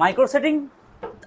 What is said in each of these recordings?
Micro setting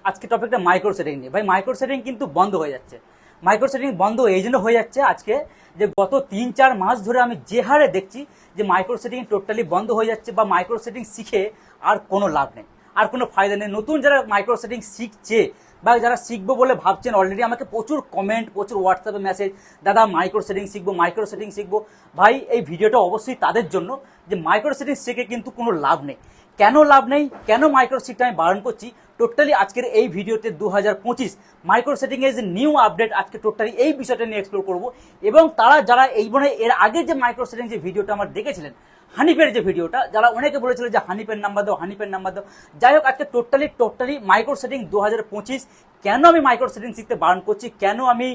আজকে টপিকটা micro setting নিয়ে। ভাই মাইক্রো সেটিং কিন্তু বন্ধ হয়ে যাচ্ছে। মাইক্রো সেটিং বন্ধ এই জন্য হয়ে যাচ্ছে আজকে যে গত তিন চার মাস ধরে আমি যে হারে দেখছি যে মাইক্রো সেটিং টোটালি বন্ধ হয়ে যাচ্ছে বা মাইক্রো সেটিং শিখে আর কোনো লাভ নেই। আর কোনো ফায়দা নেই। নতুন যারা মাইক্রো সেটিং শিখছে বা যারা শিখব বলে ভাবছেন অলরেডি আমাকে প্রচুর কমেন্ট প্রচুর হোয়াটসঅ্যাপে মেসেজ দাদা মাইক্রো সেটিং শিখব মাইক্রো সেটিং শিখব। ভাই, এই ভিডিওটা অবশ্যই তাদের জন্য যে মাইক্রো সেটিং শিখে কিন্তু কোনো লাভ নেই। কেন লাভ নেই? কেন মাইক্রো সেটিং আমি বারণ করছি? টোটালি আজকের এই ভিডিওতে দু হাজার পঁচিশ মাইক্রো সেটিং এর যে নিউ আপডেট আজকে টোটালি এই বিষয়টা নিয়ে এক্সপ্লোর করব। এবং তারা যারা এই মানে এর আগে যে মাইক্রো সেটিং যে ভিডিওটা আমার দেখেছিলেন হানিপের যে ভিডিওটা, যারা অনেকে বলেছিল যে হানিপের নাম্বার দাও হানিপের নাম্বার দাও, যাই হোক, আজকে টোটালি টোটালি মাইক্রো সেটিং দু হাজার পঁচিশ, কেন আমি মাইক্রো সেটিং শিখতে বারণ করছি, কেন আমি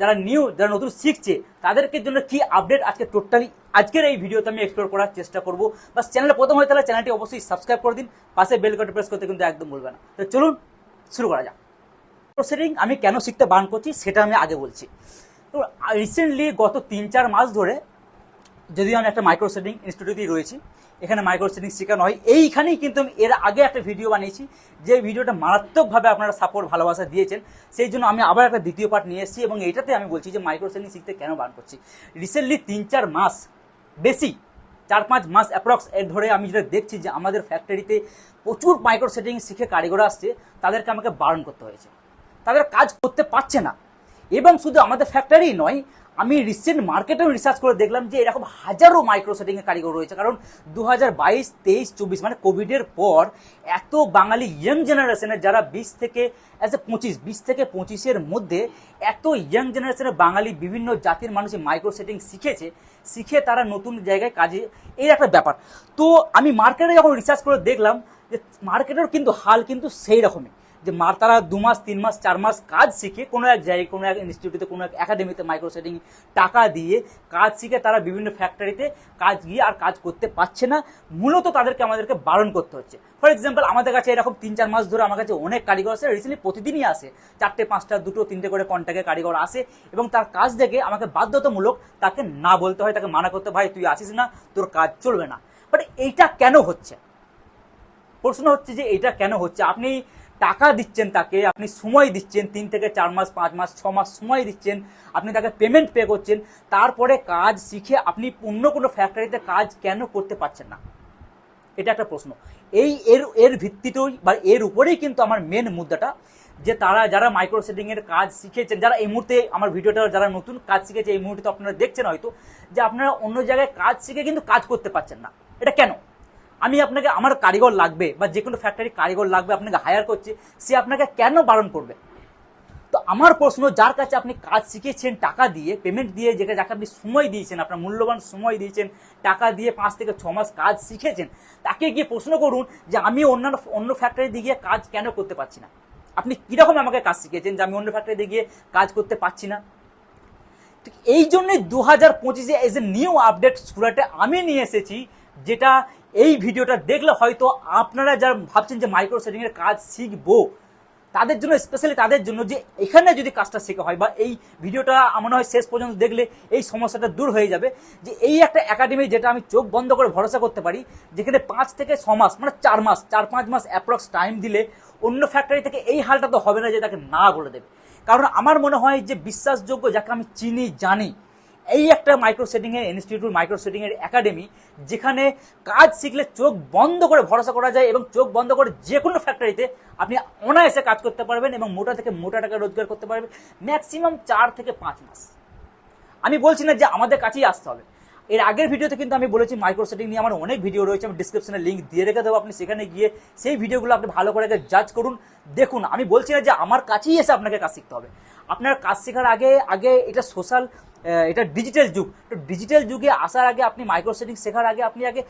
যারা নিউ যারা নতুন শিখছে, তাদেরকে জন্য কি আপডেট আজকে টোটালি আজকের এই ভিডিওতে আমি এক্সপ্লোর করার চেষ্টা করব। বাস চ্যানেলে প্রথম হয়ে তাহলে চ্যানেলটি অবশ্যই সাবস্ক্রাইব করে দিন, পাশে বেল কটে প্রেস করতে কিন্তু একদম ভুলবে না। তো চলুন, শুরু করা যাক। সেটিং আমি কেন শিখতে বারণ করছি, সেটা আমি আগে বলছি। তো রিসেন্টলি গত তিন চার মাস ধরে যদিও আমি একটা মাইক্রো সেটিং ইনস্টিটিউটেই রয়েছি, এখানে মাইক্রো সেটিং শেখানো হয়। এইখানেই কিন্তু আমি এর আগে একটা ভিডিও বানিয়েছি, যে ভিডিওটা মারাত্মকভাবে আপনারা সাপোর্ট ভালোবাসা দিয়েছেন। সেই জন্য আমি আবার একটা দ্বিতীয় পার্ট নিয়ে এসেছি এবং এইটাতে আমি বলছি যে মাইক্রো সেটিং শিখতে কেন বান করছি। রিসেন্টলি তিন চার মাস, বেশি চার পাঁচ মাস অ্যাপ্রক্স এর ধরে আমি যেটা দেখছি যে আমাদের ফ্যাক্টরিতে প্রচুর মাইক্রো সেটিং শিখে কারিগর আসছে, তাদেরকে আমাকে বারণ করতে হয়েছে। তাদের কাজ করতে পারছে না। এবং শুধু আমাদের ফ্যাক্টরি নয় আমি রিসেন্ট মার্কেটেও রিসার্চ করে দেখলাম যে এরকম হাজারো মাইক্রো সেটিং এর কারিগর রয়েছে। কারণ দু হাজার বাইশ, তেইশ, চব্বিশ মানে কোভিডের পর এত বাঙালি ইয়াং জেনারেশনের যারা বিশ থেকে অ্যাজ এ পঁচিশ, বিশ থেকে পঁচিশের মধ্যে এত ইয়াং জেনারেশনের বাঙালি বিভিন্ন জাতির মানুষ মাইক্রো সেটিং শিখেছে, শিখে তারা নতুন জায়গায় কাজে, এই একটা ব্যাপার। তো আমি মার্কেটে যখন রিসার্চ করে দেখলাম যে মার্কেটের কিন্তু হাল কিন্তু সেই রকমই। যে মার তারা দু মাস, তিন মাস, চার মাস কাজ শিখে কোনো এক জায়গায়, কোনো এক ইনস্টিটিউটে কোনো এক একাডেমিতে মাইক্রো সেটিং টাকা দিয়ে কাজ শিখে তারা বিভিন্ন ফ্যাক্টরিতে কাজ গিয়ে আর কাজ করতে পারছে না। মূলত তাদেরকে আমাদেরকে বারণ করতে হচ্ছে। ফর এক্সাম্পল আমাদের কাছে এরকম তিন, চার মাস ধরে আমার কাছে অনেক কারিগর আছে রিসেন্টলি প্রতিদিনই আসে। চারটে, পাঁচটা, দুটো, তিনটে করে কন্ট্যাক্টে কারিগর আসে এবং তার কাজ দেখে আমাকে বাধ্যতামূলক তাকে না বলতে হয়, তাকে মানা করতে ভাই, তুই আসিস না, তোর কাজ চলবে না। বাট এইটা কেন হচ্ছে? প্রশ্ন হচ্ছে যে এটা কেন হচ্ছে? আপনি টাকা দিচ্ছেন তাকে, আপনি সময় দিচ্ছেন, তিন থেকে চার মাস, পাঁচ মাস, ছ মাস সময় দিচ্ছেন, আপনি তাকে পেমেন্ট পে করছেন, তারপরে কাজ শিখে আপনি অন্য কোনো ফ্যাক্টরিতে কাজ কেন করতে পারছেন না? এটা একটা প্রশ্ন। এই এর এর ভিত্তিতেই বা এর উপরেই কিন্তু আমার মেন মুদ্রাটা, যে তারা যারা মাইক্রো সেটিং এর কাজ শিখেছেন, যারা এই মুহূর্তে আমার ভিডিওটা যারা নতুন কাজ শিখেছে, এই মুহূর্তে আপনারা দেখছেন হয়তো, যে আপনারা অন্য জায়গায় কাজ শিখে কিন্তু কাজ করতে পারছেন না। এটা কেন? আমি আপনাকে আমার কারিগর লাগবে বা যে কোনো ফ্যাক্টরি কারিগর লাগবে, আপনাকে হায়ার করছে, সে আপনাকে কেন বারণ করবে? তো আমার প্রশ্ন, যার কাছে আপনি কাজ শিখেছেন টাকা দিয়ে পেমেন্ট দিয়ে, যেটা যাকে আপনি সময় দিয়েছেন, আপনার মূল্যবান সময় দিয়েছেন, টাকা দিয়ে পাঁচ থেকে ছ মাস কাজ শিখেছেন, তাকে গিয়ে প্রশ্ন করুন যে আমি অন্যান্য অন্য ফ্যাক্টরি গিয়ে কাজ কেন করতে পারছি না? আপনি কীরকম আমাকে কাজ শিখেছেন যে আমি অন্য ফ্যাক্টরিতে গিয়ে কাজ করতে পারছি না? এই জন্যই দু হাজার পঁচিশে এজ এ নিউ আপডেট সুরাটে আমি নিয়ে এসেছি, যেটা এই ভিডিওটা দেখলে হয়তো আপনারা যারা ভাবছেন যে মাইক্রো সেটিং এর কাজ শিখব, তাদের জন্য স্পেশালি তাদের জন্য যে এখানে যদি কাজটা শেখা হয় বা এই ভিডিওটা মনে হয় শেষ পর্যন্ত দেখলে এই সমস্যাটা দূর হয়ে যাবে যে এই একটা একাডেমি যেটা আমি চোখ বন্ধ করে ভরসা করতে পারি, যেখানে পাঁচ থেকে ছ মাস মানে চার মাস, চার পাঁচ মাস অ্যাপ্রক্স টাইম দিলে অন্য ফ্যাক্টরি থেকে এই হালটা তো হবে না যে তাকে না বলে দেবে। কারণ আমার মনে হয় যে বিশ্বাসযোগ্য, যাকে আমি চিনি, জানি এই একটা মাইক্রো সেটিং এর ইনস্টিটিউট মাইক্রো সেটিং এর একাডেমি যেখানে কাজ শিখলে চোখ বন্ধ করে ভরসা করা যায় এবং চোখ বন্ধ করে যে কোনো ফ্যাক্টরিতে আপনি অনায়াসে কাজ করতে পারবেন এবং মোটা থেকে মোটা টাকা রোজগার করতে পারবেন ম্যাক্সিমাম চার থেকে পাঁচ মাস। আমি বলছি না যে আমাদের কাছেই আসতে হবে। এর আগের ভিডিওতে কিন্তু আমি বলেছি মাইক্রো সেটিং নিয়ে আমার অনেক ভিডিও রয়েছে, আমি ডিসক্রিপশনে লিঙ্ক দিয়ে রেখে দেবো আপনি সেখানে গিয়ে সেই ভিডিওগুলো আপনি ভালো করে জাজ করুন। দেখুন, আমি বলছি না যে আমার কাছেই এসে আপনাকে কাজ শিখতে হবে। আপনার কাজ শেখার আগে আগে এটা সোশ্যাল এটা ডিজিটাল যুগ। তো ডিজিটাল যুগে আসার আগে আপনি মাইক্রো সেটিং শেখার আগে আপনি আগে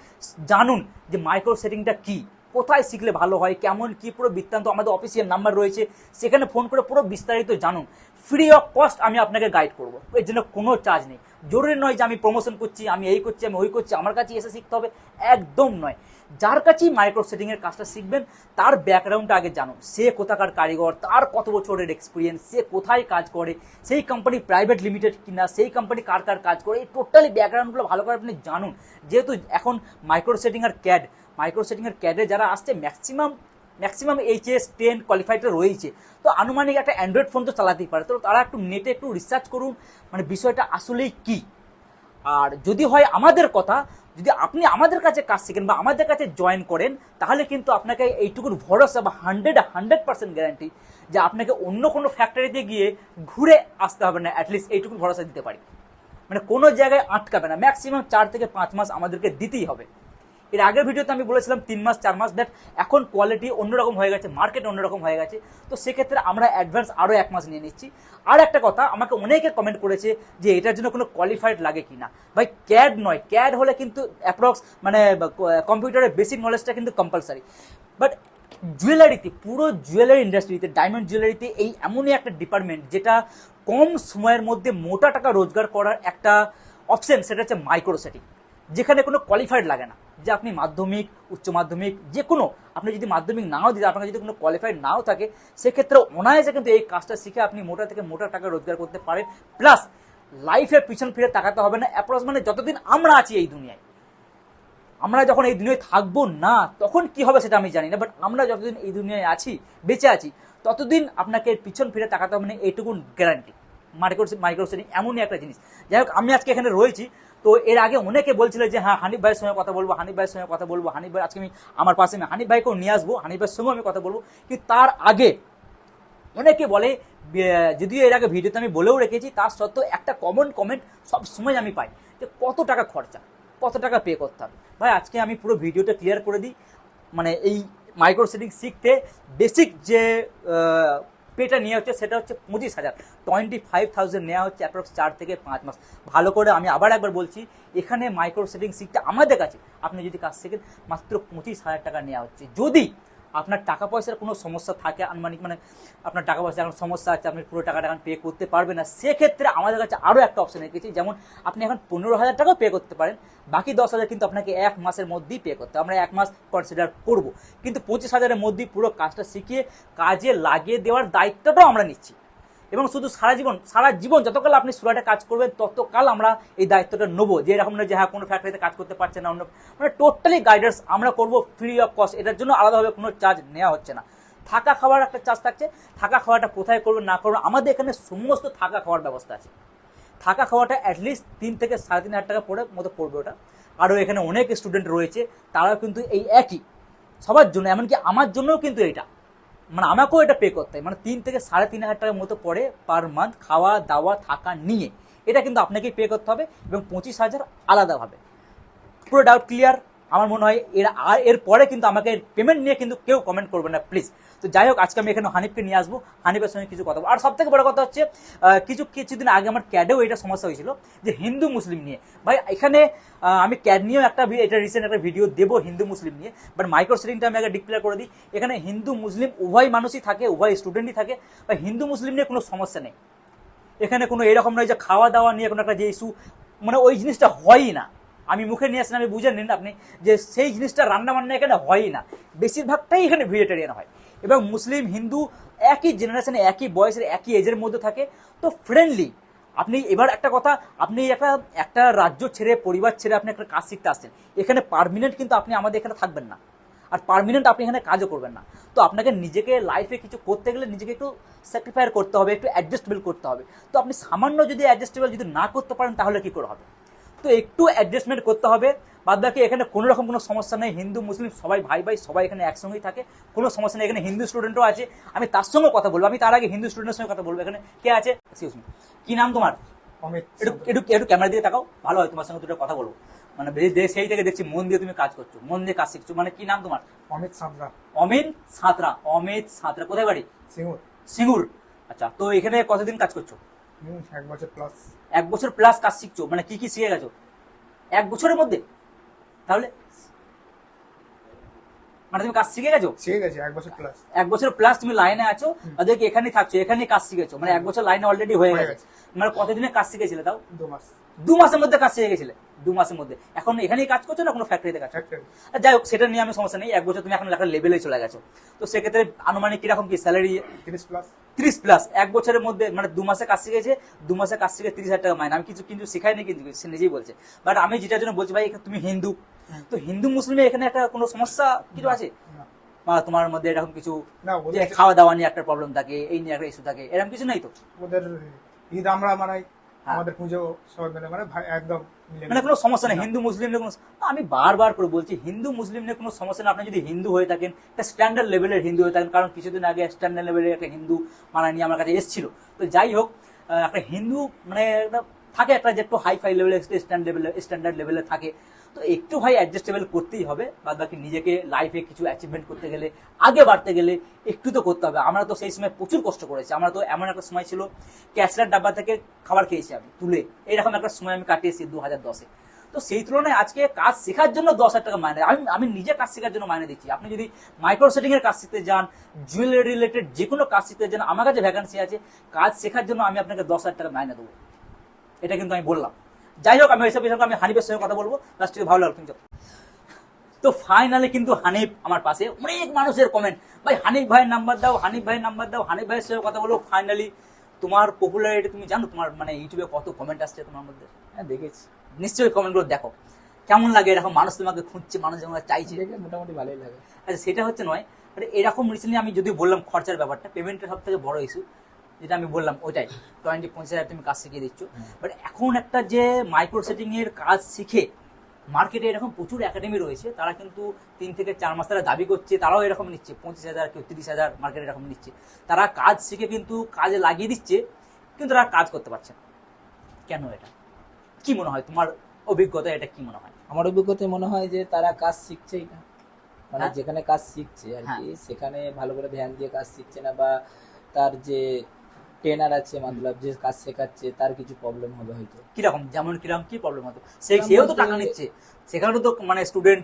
জানুন যে মাইক্রো সেটিংটা কী, কোথায় শিখলে ভালো হয়, কেমন, কি পুরো বৃত্তান্ত, আমাদের অফিসিয়াল নাম্বার রয়েছে, সেখানে ফোন করে পুরো বিস্তারিত জানুন। ফ্রি অফ কস্ট আমি আপনাকে গাইড করব। এর জন্য কোনো চার্জ নেই। জরুরি নয় যে আমি প্রমোশন করছি, আমি এই করছি, আমি ওই করছি, আমার কাছে এসে শিখতে হবে। একদম নয়। যার কাছেই মাইক্রো সেটিংয়ের কাজটা শিখবেন, তার ব্যাকগ্রাউন্ডটা আগে জানুন। সে কোথাকার কারিগর, তার কত বছরের এক্সপিরিয়েন্স সে কোথায় কাজ করে, সেই কোম্পানি প্রাইভেট লিমিটেড কিনা, সেই কোম্পানি কার কার কাজ করে, এই টোটালি ব্যাকগ্রাউন্ডগুলো ভালো করে আপনি জানুন। যেহেতু এখন মাইক্রো সেটিং আর ক্যাড মাইক্রো সেটিংয়ের ক্যাডে যারা আসছে ম্যাক্সিমাম ম্যাক্সিমাম এইচএস টেন কোয়ালিফাইডটা রয়েছে তো আনুমানিক একটা অ্যান্ড্রয়েড ফোন তো চালাতেই পারে। তো তারা একটু নেটে একটু রিসার্চ করুন মানে বিষয়টা আসলেই কী? আর যদি হয় আমাদের কথা, যদি আপনি আমাদের কাছে কাজ শেখেন বা আমাদের কাছে জয়েন করেন, তাহলে কিন্তু আপনাকে এইটুকুর ভরসা বা হান্ড্রেড হান্ড্রেড পার্সেন্ট গ্যারান্টি যে আপনাকে অন্য কোনো ফ্যাক্টরিতে গিয়ে ঘুরে আসতে হবে না অ্যাটলিস্ট এইটুকু ভরসা দিতে পারি। মানে কোনো জায়গায় আটকাবে না। ম্যাক্সিমাম চার থেকে পাঁচ মাস আমাদেরকে দিতেই হবে। এর আগের ভিডিওতে আমি বলেছিলাম তিন মাস, চার মাস দ্যাট এখন কোয়ালিটি অন্যরকম হয়ে গেছে মার্কেট অন্যরকম হয়ে গেছে। তো সেক্ষেত্রে আমরা অ্যাডভান্স আরও এক মাস নিয়ে নিচ্ছি। আর একটা কথা, আমাকে অনেকে কমেন্ট করেছে যে এটার জন্য কোনো কোয়ালিফাইড লাগে কি না ভাই ক্যাড নয়। ক্যাড হলে কিন্তু অ্যাপ্রক্স মানে কম্পিউটারের বেসিক নলেজটা কিন্তু কম্পালসারি বাট জুয়েলারিতে পুরো জুয়েলারি ইন্ডাস্ট্রিতে ডায়মন্ড জুয়েলারিতে এই এমনই একটা ডিপার্টমেন্ট যেটা কম সময়ের মধ্যে মোটা টাকা রোজগার করার একটা অপশন সেটা হচ্ছে মাইক্রো সেটিং যেখানে কোনো কোয়ালিফাইড লাগে না। যে আপনি মাধ্যমিক, উচ্চ মাধ্যমিক, যে কোনো, আপনি যদি মাধ্যমিক নাও দিতে, আপনার যদি কোনো কোয়ালিফাইড নাও থাকে সেক্ষেত্রে অনায়াসে কিন্তু এই কাজটা শিখে আপনি মোটা থেকে মোটা টাকা রোজগার করতে পারেন। প্লাস লাইফের পিছন ফিরে তাকাতে হবে না। অ্যাপ্রক্স মানে যতদিন আমরা আছি এই দুনিয়ায়, আমরা যখন এই দুনিয়ায় থাকব না, তখন কি হবে সেটা আমি জানি না। বাট আমরা যতদিন এই দুনিয়ায় আছি, বেঁচে আছি, ততদিন আপনাকে পিছন ফিরে তাকাতে হবে না। এইটুকুন গ্যারান্টি মাইক্রো মাইক্রো সেটিং এমনই একটা জিনিস। যাই হোক, আমি আজকে এখানে রয়েছি, তো এর আগে অনেকে বলছিল যে হ্যাঁ হানিফ ভাইয়ের সঙ্গে কথা বলব, হানিফ ভাইয়ের সঙ্গে কথা বলব, হানিফ ভাই, আজকে আমি আমার পাশে আমি হানিফ ভাইকেও নিয়ে আসব, হানিফ ভাইয়ের সঙ্গেও আমি কথা বলব। কিন্তু তার আগে অনেকে বলে যদিও এর আগে ভিডিওতে আমি বলেও রেখেছি, তার সত্ত্বেও একটা কমন কমেন্ট সব সময় আমি পাই, যে কত টাকা খরচা, কত টাকা পে করতে হবে? ভাই, আজকে আমি পুরো ভিডিওটা ক্লিয়ার করে দিই মানে এই মাইক্রো সেটিং শিখতে বেসিক যে পেটা নিয়ে হচ্ছে সেটা হচ্ছে পঁচিশ হাজার। টোয়েন্টি ফাইভ থাউজেন্ড নেওয়া হচ্ছে অ্যাপ্রক্স চার থেকে পাঁচ মাস। ভালো করে আমি আবার একবার বলছি, এখানে মাইক্রো সেটিং শিখতে আমাদের কাছে। আপনি যদি কাজ শেখেন, মাত্র পঁচিশ হাজার টাকা নেওয়া হচ্ছে। যদি আপনার টাকা পয়সার কোনো সমস্যা থাকে, আনুমানিক মানে আপনার টাকা পয়সা এখন সমস্যা আছে, আপনি পুরো টাকাটা এখন পে করতে পারবেন না, সেক্ষেত্রে আমাদের কাছে আরও একটা অপশান রেখেছি, যেমন আপনি এখন পনেরো হাজার টাকাও পে করতে পারেন, বাকি দশ হাজার কিন্তু আপনাকে এক মাসের মধ্যেই পে করতে হবে। আমরা এক মাস কনসিডার করব, কিন্তু পঁচিশ হাজারের মধ্যেই পুরো কাজটা শিখিয়ে কাজে লাগিয়ে দেওয়ার দায়িত্বটাও আমরা নিচ্ছি এবং শুধু সারা জীবন সারা জীবন যতকাল আপনি সুরাটে কাজ করবেন, ততকাল আমরা এই দায়িত্বটা নেব। যে এরকম না যে হ্যাঁ কোনো ফ্যাক্টরিতে কাজ করতে পারছে না, অন্য মানে টোটালি গাইডেন্স আমরা করব ফ্রি অফ কস্ট এটার জন্য আলাদাভাবে কোনো চার্জ নেওয়া হচ্ছে না। থাকা খাওয়ার একটা চার্জ থাকছে। থাকা খাওয়াটা কোথায় করবেন, না করবেন, আমাদের এখানে সমস্ত থাকা খাওয়ার ব্যবস্থা আছে। থাকা খাওয়াটা অ্যাটলিস্ট তিন থেকে সাড়ে তিন হাজার টাকা পড়ে মতো পড়বে ওটা। আরও এখানে অনেক স্টুডেন্ট রয়েছে, তারাও কিন্তু এই একই। সবার জন্য, এমনকি আমার জন্যও কিন্তু এটা মানে আমাকেও এটা পে করতে হয়। মানে তিন থেকে সাড়ে তিন হাজার টাকার মতো পড়ে পার মান্থ খাওয়া, দাওয়া, থাকা নিয়ে। এটা কিন্তু আপনাকেই পে করতে হবে এবং পঁচিশ হাজার আলাদাভাবে। পুরো ডাউট ক্লিয়ার আমার মনে হয় এর আর এর পরে কিন্তু আমাকে পেমেন্ট নিয়ে কিন্তু কেউ কমেন্ট করবে না প্লিজ তো যাই হোক, আজকে আমি এখানে হানিফকে নিয়ে আসব। হানিফের সঙ্গে কিছু কথা। আর সব থেকে বড় কথা হচ্ছে কিছু কিছুদিন আগে আমার ক্যাডেও এটা সমস্যা হয়েছিল, যে হিন্দু মুসলিম নিয়ে। ভাই, এখানে আমি ক্যাড নিয়েও একটা এটা রিসেন্ট একটা ভিডিও দেবো হিন্দু মুসলিম নিয়ে বাট মাইক্রো সেটিংটা আমি আগে ডিক্লেয়ার করে দিই। এখানে হিন্দু মুসলিম উভয় মানুষই থাকে, উভয় স্টুডেন্টই থাকে বা হিন্দু মুসলিম নিয়ে কোনো সমস্যা নেই। এখানে কোনো এরকম নয় যে খাওয়া দাওয়া নিয়ে কোনো একটা যে ইস্যু মানে ওই জিনিসটা হয়ই না। আমি মুখে নিয়ে আসেন, আমি বুঝে নিন আপনি যে সেই জিনিসটা রান্না বান্না এখানে হয়ই না। বেশিরভাগটাই এখানে ভেজিটেরিয়ান হয়। এবং মুসলিম, হিন্দু একই জেনারেশনে একই বয়সের, একই এজের মধ্যে থাকে। তো ফ্রেন্ডলি আপনি এবার একটা কথা, আপনি একটা একটা রাজ্য ছেড়ে, পরিবার ছেড়ে আপনি একটা কাজ শিখতে আসছেন। এখানে পারমানেন্ট কিন্তু আপনি আমাদের এখানে থাকবেন না। আর পার্মানেন্ট আপনি এখানে কাজও করবেন না। তো আপনাকে নিজেকে লাইফে কিছু করতে গেলে নিজেকে একটু স্যাক্রিফায়ার করতে হবে, একটু অ্যাডজাস্টেবল করতে হবে। তো আপনি সামান্য যদি অ্যাডজাস্টেবল যদি না করতে পারেন, তাহলে কি করে হবে? তো একটু অ্যাডজাস্টমেন্ট করতে হবে। বাদ বাকি এখানে কোনো রকম কোনো সমস্যা নেই। হিন্দু মুসলিম সবাই ভাই ভাই সবাই এখানে একসঙ্গেই থাকে। কোনো সমস্যা নেই। এখানে হিন্দু স্টুডেন্টও আছে। আমি তার সঙ্গে কথা বলব। আমি তার আগে হিন্দু স্টুডেন্টের সঙ্গে কথা বলব। এখানে কে আছে? কি নাম তোমার? অমিত একটু একটু একটু ক্যামেরা দিয়ে তাকাও। ভালো হয় তোমার সঙ্গে দুটো কথা বলব। মানে সেই থেকে দেখছি মন দিয়ে তুমি কাজ করছ। মন দিয়ে কাজ শিখছো। মানে কি নাম তোমার? অমিত সাঁতরা। অমিত সাঁতরা। অমিত সাঁতরা। কোথায় বাড়ি? সিঙ্গুর। সিঙ্গুর। আচ্ছা তো এখানে কতদিন কাজ করছ? এক বছর প্লাস এক বছর প্লাস কাজ শিখছো মানে কি কি শিখে গেছো? এক বছরের মধ্যে? তাহলে মানে তুমি কাজ শিখে গেছো? শিখে গেছি এক বছর প্লাস এক বছর প্লাস তুমি লাইনে আছো দেখি এখানেই থাকছো এখানেই কাজ শিখেছো মানে এক বছর লাইনে অলরেডি হয়ে হয়ে গেছে। মানে কতদিনে কাজ শিখেছিলে তাও? দু মাস। দু মাসের মধ্যে কাজ শিখে গেছিলে। দু মাসের মধ্যে। এখন এখানেই কাজ করছ না কোনো ফ্যাক্টরিতে কাজ যাই হোক সেটা নিয়ে আমি সমস্যা নেই। এক বছর তুমি এখন একটা লেভেলে চলে গেছো। তো সেক্ষেত্রে আনুমানিক কীরকম কি স্যালারি তিরিশ প্লাস ত্রিশ প্লাস এক বছরের মধ্যে মানে দু মাসে কাজ শিখেছে দু মাসে কাজ শিখে তিরিশ হাজার টাকা মাইনে। আমি কিছু কিন্তু শেখাইনি কিন্তু সে নিজেই বলছে। বাট আমি যেটার জন্য বলছি ভাই তুমি হিন্দু। তো হিন্দু মুসলিমে এখানে একটা কোনো সমস্যা কিছু আছে? না। বা তোমার মধ্যে এরকম কিছু খাওয়া দাওয়া নিয়ে একটা প্রবলেম থাকে এই নিয়ে একটা ইস্যু থাকে এরকম কিছু নেই তো? ওদের ঈদ আমরা মানাই। হ্যাঁ। আমাদের পুজো সবাই মিলে মানে একদম মানে কোনো সমস্যা নেই হিন্দু মুসলিম নিয়ে কোনো আমি বারবার করে বলছি হিন্দু মুসলিম নিয়ে কোনো সমস্যা নেই। আপনি যদি হিন্দু হয়ে থাকেন তা স্ট্যান্ডার্ড লেভেলের হিন্দু হয়ে থাকেন। কারণ কিছুদিন আগে স্ট্যান্ডার্ড লেভেলের একটা হিন্দু মানা নিয়ে আমার কাছে এসেছিল। তো যাই হোক একটা হিন্দু মানে একটা থাকে একটা যে একটু হাই ফাই লেভেলের স্ট্যান্ড লেভেলের স্ট্যান্ডার্ড লেভেলে থাকে। তো একটু ভাই অ্যাডজাস্টেবল করতেই হবে বাদ বাকি নিজেকে লাইফে কিছু অ্যাচিভমেন্ট করতে গেলে, আগে বাড়তে গেলে একটু তো করতে হবে। আমরা তো সেই সময় প্রচুর কষ্ট করেছি। আমরা তো এমন একটা সময় ছিল ক্যাশলার ডাব্বা থেকে খাবার খেয়েছি আমি, তুলে। এরকম একটা সময় আমি কাটিয়েছি দু হাজার দশে। তো সেই তুলনায় আজকে কাজ শেখার জন্য দশ হাজার টাকা মাইনে আমি আমি নিজে কাজ শেখার জন্য মাইনে দিচ্ছি। আপনি যদি মাইক্রো সেটিং এর কাজ শিখতে যান জুয়েলারি রিলেটেড যে কোনো কাজ শিখতে যান, আমার কাছে ভ্যাকান্সি আছে, কাজ শেখার জন্য আমি আপনাকে দশ হাজার টাকা মাইনে দেবো। এটা কিন্তু আমি বললাম। যাই হোক আমি ওইসব বিষয়ে আমি হানিফের সঙ্গে কথা বলব। লাস্ট থেকে ভালো লাগল তো ফাইনালি কিন্তু হানিফ আমার পাশে। অনেক মানুষের কমেন্ট ভাই হানিফ ভাইয়ের নাম্বার দাও হানিফ ভাইয়ের নাম্বার দাও হানিফ ভাইয়ের সঙ্গে কথা বলো ফাইনালি তোমার পপুলারিটি তুমি জানো তোমার মানে ইউটিউবে কত কমেন্ট আসছে তোমার মধ্যে? হ্যাঁ দেখেছি। নিশ্চয়ই কমেন্টগুলো দেখো। কেমন লাগে এরকম মানুষ তোমাকে খুঁজছে মানুষ যেমন চাইছে? মোটামুটি ভালোই লাগে। আচ্ছা সেটা হচ্ছে নয় বাট এরকম রিসেন্টলি আমি যদি বললাম খরচার ব্যাপারটা পেমেন্টের সব থেকে বড় ইস্যু যেটা আমি বললাম ওইটাই। টোয়েন্টি পঞ্চাশ হাজার তুমি কাজ শিখিয়ে দিচ্ছ। বাট এখন একটা যে মাইক্রো সেটিংয়ের কাজ শিখে মার্কেটে এরকম প্রচুর একাডেমি রয়েছে তারা কিন্তু তিন থেকে চার মাস তারা দাবি করছে তারাও এরকম নিচ্ছে পঁচিশ হাজার কেউ তিরিশ হাজার মার্কেটে এরকম নিচ্ছে। তারা কাজ শিখে কিন্তু কাজে লাগিয়ে দিচ্ছে কিন্তু তারা কাজ করতে পারছে না। কেন এটা? কি মনে হয় তোমার অভিজ্ঞতা এটা কি মনে হয়? আমার অভিজ্ঞতায় মনে হয় যে তারা কাজ শিখছেই না। মানে হ্যাঁ। যেখানে কাজ শিখছে আর কি সেখানে ভালো করে ধ্যান দিয়ে কাজ শিখছে না বা তার যে ট্রেনার আছে মতলব যে কাজ শেখাচ্ছে তার কিছু প্রবলেম হবে হয়তো। কীরকম? যেমন কীরকম কি প্রবলেম হতো? সে সেও তো টাকা নিচ্ছে। সেখানেও তো মানে স্টুডেন্ট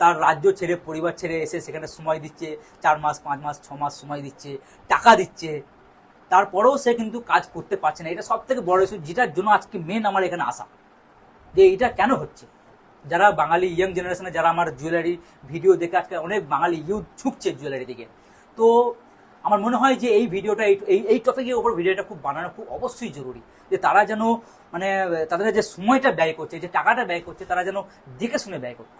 তার রাজ্য ছেড়ে পরিবার ছেড়ে এসে সেখানে সময় দিচ্ছে। চার মাস পাঁচ মাস ছ মাস সময় দিচ্ছে টাকা দিচ্ছে। তারপরেও সে কিন্তু কাজ করতে পারছে না। এটা সব থেকে বড় ইস্যু যেটার জন্য আজকে মেন আমার এখানে আসা যে এটা কেন হচ্ছে? যারা বাঙালি ইয়াং জেনারেশনে যারা আমার জুয়েলারি ভিডিও দেখে আজকে অনেক বাঙালি ইউথ ঝুঁকছে জুয়েলারি দিকে তো আমার মনে হয় যে এই ভিডিওটা এই- এই টপিকের উপর ভিডিওটা খুব বানানো খুব অবশ্যই জরুরি। যে তারা যেন মানে তাদের যে সময়টা ব্যয় করছে যে টাকাটা ব্যয় করছে তারা যেন দেখে শুনে ব্যয় করছে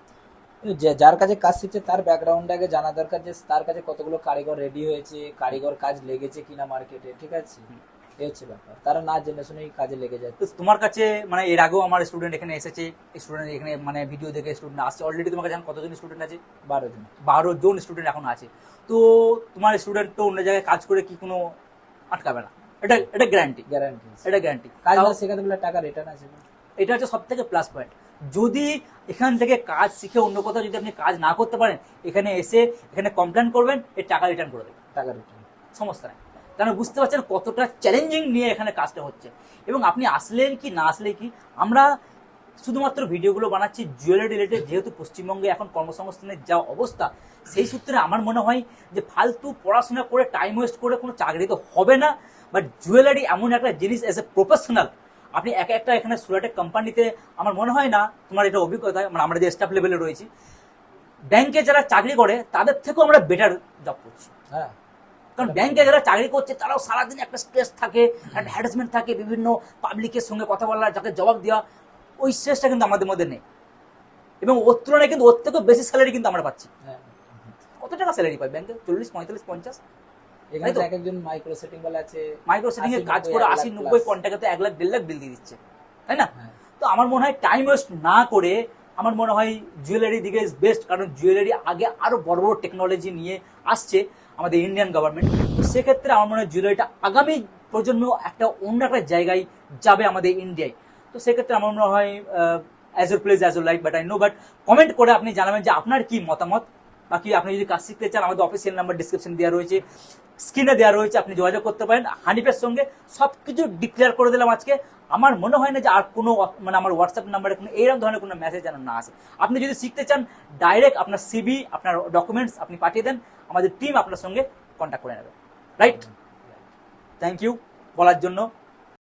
যে- যার কাছে কাজ শিখছে তার ব্যাকগ্রাউন্ড আগে জানা দরকার যে তার কাছে কতগুলো কারিগর রেডি হয়েছে কারিগর কাজ লেগেছে কিনা মার্কেটে ঠিক আছে? এই হচ্ছে ব্যাপার। তারা না জেনে শুনেই কাজে লেগে যাচ্ছে তো তোমার কাছে মানে এর আগেও আমার স্টুডেন্ট এখানে এসেছে স্টুডেন্ট এখানে মানে ভিডিও দেখে স্টুডেন্ট আসছে। অলরেডি তোমার কাছে এখন কতজন স্টুডেন্ট আছে? বারো জন। বারো জন স্টুডেন্ট এখন আছে। তো তোমার স্টুডেন্ট তো অন্য জায়গায় কাজ করে কি কোনো আটকাবে না? এটা এটা গ্যারান্টি গ্যারান্টি এটা গ্যারান্টি কাজ না শেখাতে বলে টাকা রিটার্ন আছে। এটা হচ্ছে সব থেকে প্লাস পয়েন্ট যদি এখান থেকে কাজ শিখে অন্য কোথাও যদি আপনি কাজ না করতে পারেন এখানে এসে এখানে কমপ্লেন করবেন এর টাকা রিটার্ন করে দেবেন। টাকা রিটার্ন সমস্যা নেই। কারণ বুঝতে পারছেন কতটা চ্যালেঞ্জিং নিয়ে এখানে কাজটা হচ্ছে। এবং আপনি আসলেন কি, না আসলে কি, আমরা শুধুমাত্র ভিডিওগুলো বানাচ্ছি জুয়েলারি রিলেটেড যেহেতু পশ্চিমবঙ্গে এখন কর্মসংস্থানের যা অবস্থা, সেই সূত্রে আমার মনে হয় যে ফালতু পড়াশোনা করে টাইম ওয়েস্ট করে কোনো চাকরি তো হবে না। বাট জুয়েলারি এমন একটা জিনিস এজ এ প্রফেশনাল আপনি এক একটা এখানে সুরাটের কোম্পানিতে আমার মনে হয় না তোমার এটা অভিজ্ঞতা মানে আমরা যে স্টাফ লেভেলে রয়েছি। ব্যাংকে যারা চাকরি করে, তাদের থেকেও আমরা বেটার জব করছি। হ্যাঁ। কারণ ব্যাংকে যারা চাকরি করছে তারাও সারাদিন একটা স্ট্রেস থাকে একটা হ্যারাসমেন্ট থাকে বিভিন্ন পাবলিকের সঙ্গে কথা বলা যাকে জবাব দেওয়া ওই স্ট্রেসটা কিন্তু আমাদের মধ্যে নেই। এবং ওর তুলনায় কিন্তু ওর থেকেও বেশি স্যালারি কিন্তু আমরা পাচ্ছি। হ্যাঁ। কত টাকা স্যালারি পাই ব্যাংকে চল্লিশ পঁয়তাল্লিশ পঞ্চাশ? এখানে তাই তো? তো এক একজন মাইক্রো সেটিং বলে আছে মাইক্রো সেটিং এর কাজ করে আশি নব্বই plus। এক লাখ দেড় লাখ বিল দিয়ে দিচ্ছে। তাই না? হ্যাঁ। তো আমার মনে হয় টাইম ওয়েস্ট না করে আমার মনে হয় জুয়েলারি দিকে ইজ বেস্ট কারণ জুয়েলারি আগে আরও বড় বড় টেকনোলজি নিয়ে আসছে। আমাদের ইন্ডিয়ান গভর্নমেন্ট তো সেক্ষেত্রে আমার মনে হয় জুয়েলারিটা আগামী প্রজন্ম একটা অন্য একটা জায়গায় যাবে আমাদের ইন্ডিয়ায় তো সেক্ষেত্রে আমার মনে হয় as your place as your life but I know but comment করে আপনি জানাবেন যে আপনার কি মতামত। বাকি আপনি যদি কাজ শিখতে চান, আমাদের অফিসিয়াল নাম্বার ডিসক্রিপশন দেওয়া রয়েছে। স্ক্রিনে দেওয়া রয়েছে, আপনি যোগাযোগ করতে পারেন। হানিফের সঙ্গে সব কিছু ডিক্লেয়ার করে দিলাম আজকে। আমার মনে হয় না যে আর কোনো মানে আমার হোয়াটসঅ্যাপ নাম্বারে কোনো, এইরকম ধরনের কোনো মেসেজ যেন না আসে। আপনি যদি শিখতে চান ডাইরেক্ট আপনার সিবি আপনার ডকুমেন্টস আপনি পাঠিয়ে দেন, আমাদের টিম আপনার সঙ্গে কন্ট্যাক্ট করে নেবে। রাইট থ্যাংক ইউ বলার জন্য।